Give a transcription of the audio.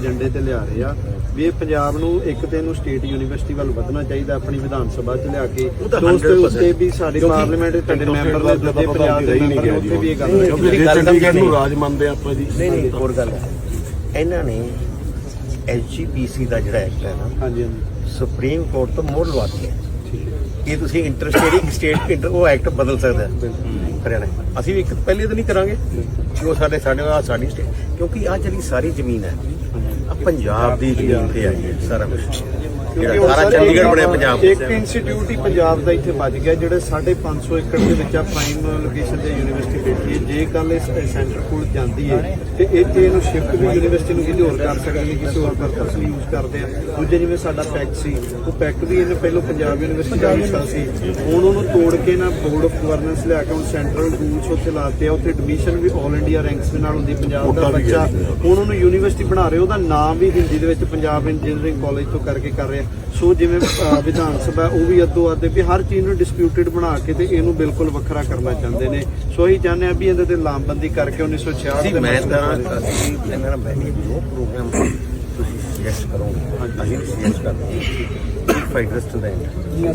ਏਜੰਡੇ ਤੇ ਲਿਆ ਰਹੇ ਆ। ਵੀ ਇਹ ਪੰਜਾਬ ਨੂੰ ਇੱਕ ਤੇ ਇਹਨੂੰ ਸਟੇਟ ਯੂਨੀਵਰਸਿਟੀ ਵੱਲ ਵਧਣਾ ਚਾਹੀਦਾ ਆਪਣੀ ਵਿਧਾਨ ਸਭਾ ਚ ਲਿਆ ਕੇ। ਉਹ ਤਾਂ ਤੇ ਉਸ ਦੇ 100% ਉੱਤੇ ਵੀ ਸਾਡੀ ਪਾਰਲੀਮੈਂਟ ਦੇ ਤੁਹਾਡੇ ਮੈਂਬਰ ਦਾ ਦੇ ਜ਼ਿਆਦਾ ਦੂਜੇ ਪੰਜਾਬ ਦੇ ਨਹੀਂ ਗਿਆ ਉੱਥੇ ਵੀ ਇਹ ਗੱਲ ਜੀ। ਕਿਉਂਕਿ ਜੇ ਚੰਡੀਗੜ੍ਹ ਨੂੰ। ਰਾਜ ਮੰਨਦੇ ਆਪਾਂ ਜੀ। ਨਹੀਂ ਨਹੀਂ ਹੋਰ ਗੱਲ। ਹੈ ਇਹਨਾਂ ਨੇ ਐਚਜੀਪੀਸੀ ਦਾ ਜਿਹੜਾ ਐਕਟ ਹੈ ਨਾ ਹਾਂਜੀ ਹਾਂਜੀ। ਸੁਪਰੀਮ ਕੋਰਟ ਤੋਂ ਮੋਹਰ ਲਵਾਤੀ ਹੈ। ਇਹ ਤੁਸੀਂ ਇੰਟਰਸਟੇਟ ਸਟੇਟ ਉਹ ਐਕਟ ਬਦਲ ਸਕਦਾ ਹੈ। ਹਰਿਆਣਾ ਅਸੀਂ ਵੀ ਇੱਕ ਪਹਿਲੇ ਤਾਂ ਨਹੀਂ ਕਰਾਂਗੇ। ਉਹ ਸਾਡੇ ਸਾਡੇ ਆ ਸਾਡੀ ਸਟੇਟ ਕਿਉਂਕਿ ਆ ਜਿਹੜੀ ਸਾਰੀ ਜ਼ਮੀਨ ਹੈ ਪੰਜਾਬ ਦੀ ਜ਼ਮੀਨ ਤੇ ਆਈ ਹੈ ਸਾਰਾ ਕੁਝ ਜਿਹੜਾ ਸਾਰਾ ਚੰਡੀਗੜ੍ਹ ਬਣਿਆ ਪੰਜਾਬ ਇੱਕ ਇੰਸਟੀਚਿਊਟ ਹੀ ਪੰਜਾਬ ਦਾ ਇੱਥੇ ਬਚ ਗਿਆ ਜਿਹੜੇ 550 ਏਕੜ ਦੇ ਵਿੱਚ ਆ ਪ੍ਰਾਈਮ ਲੋਕੇਸ਼ਨ ਤੇ ਯੂਨੀਵਰਸਿਟੀ ਬੈਠੀ ਹੈ ਜੇ ਕੱਲ ਇਸ ਸੈਂਟਰ ਕੋਲ ਜਾਂਦੀ ਹੈ ਤੇ ਇੱਥੇ ਇਹਨੂੰ ਸ਼ਿਫਟ ਵੀ ਯੂਨੀਵਰਸਿਟੀ ਨੂੰ ਕਿਤੇ ਹੋਰ ਕਰ ਸਕਦੇ ਕਿਸੇ ਹੋਰ ਪਰਪਸ ਲਈ ਯੂਜ਼ ਕਰਦੇ ਆ। ਦੂਜੇ ਜਿਵੇਂ ਸਾਡਾ ਪੈਕ ਸੀ ਉਹ ਪੈਕ ਵੀ ਇਹਨੇ ਪਹਿਲਾਂ ਪੰਜਾਬ ਯੂਨੀਵਰਸਿਟੀ ਦਾ ਹਿੱਸਾ ਸੀ। ਹੁਣ ਉਹਨੂੰ ਤੋੜ ਕੇ ਨਾ ਬੋਰਡ ਆਫ ਗਵਰਨੈਂਸ ਲਿਆ ਕੇ ਹੁਣ ਸੈਂਟਰਲ ਰੂਲਸ ਉੱਥੇ ਲਾਤੇ ਆ। ਉੱਥੇ ਐਡਮਿਸ਼ਨ ਵੀ 올 ਇੰਡੀਆ ਰੈਂਕਸ ਦੇ ਨਾਲ ਹੁੰਦੀ ਪੰਜਾਬ ਦਾ ਬੱਚਾ। ਹੁਣ ਉਹਨੂੰ ਯੂਨੀਵਰਸਿਟੀ ਬਣਾ ਰਹੇ ਉਹਦਾ ਨਾਮ ਵੀ ਹਿੰਦੀ ਦੇ ਵਿੱਚ ਪੰਜਾਬ ਇੰਜੀਨੀਅਰਿੰਗ ਕਾਲਜ ਤੋਂ ਕਰਕੇ ਕਰ ਰਹੇ। ਆ ਸੋ ਜਿਵੇਂ ਵਿਧਾਨ ਸਭਾ ਉਹ ਵੀ ਅੱਧੋ ਅੱਧੇ ਵੀ ਹਰ ਚੀਜ਼ ਨੂੰ ਡਿਸਪਿਊਟਡ ਬਣਾ ਕੇ ਤੇ ਇਹਨੂੰ ਬਿਲਕੁਲ ਵੱਖਰਾ ਕਰਨਾ ਚਾਹੁੰਦੇ ਨੇ। ਸੋ ਹੀ ਚਾਹੁੰਦੇ ਆ ਵੀ ਇਹਦੇ ਤੇ ਲਾਮਬੰਦੀ ਕਰਕੇ 1966 ਅਸੀਂ ਦੇ ਮੈਂ ਤਾਂ ਅਸੀਂ ਇਹਨਾਂ ਨਾਲ ਬੈਠੇ ਜੋ ਪ੍ਰੋਗਰਾਮ ਤੁਸੀਂ ਸੁਜੈਸਟ ਕਰੋਗੇ ਅਸੀਂ ਸੁਜੈਸਟ ਕਰਦੇ ਹਾਂ। Fighters to the and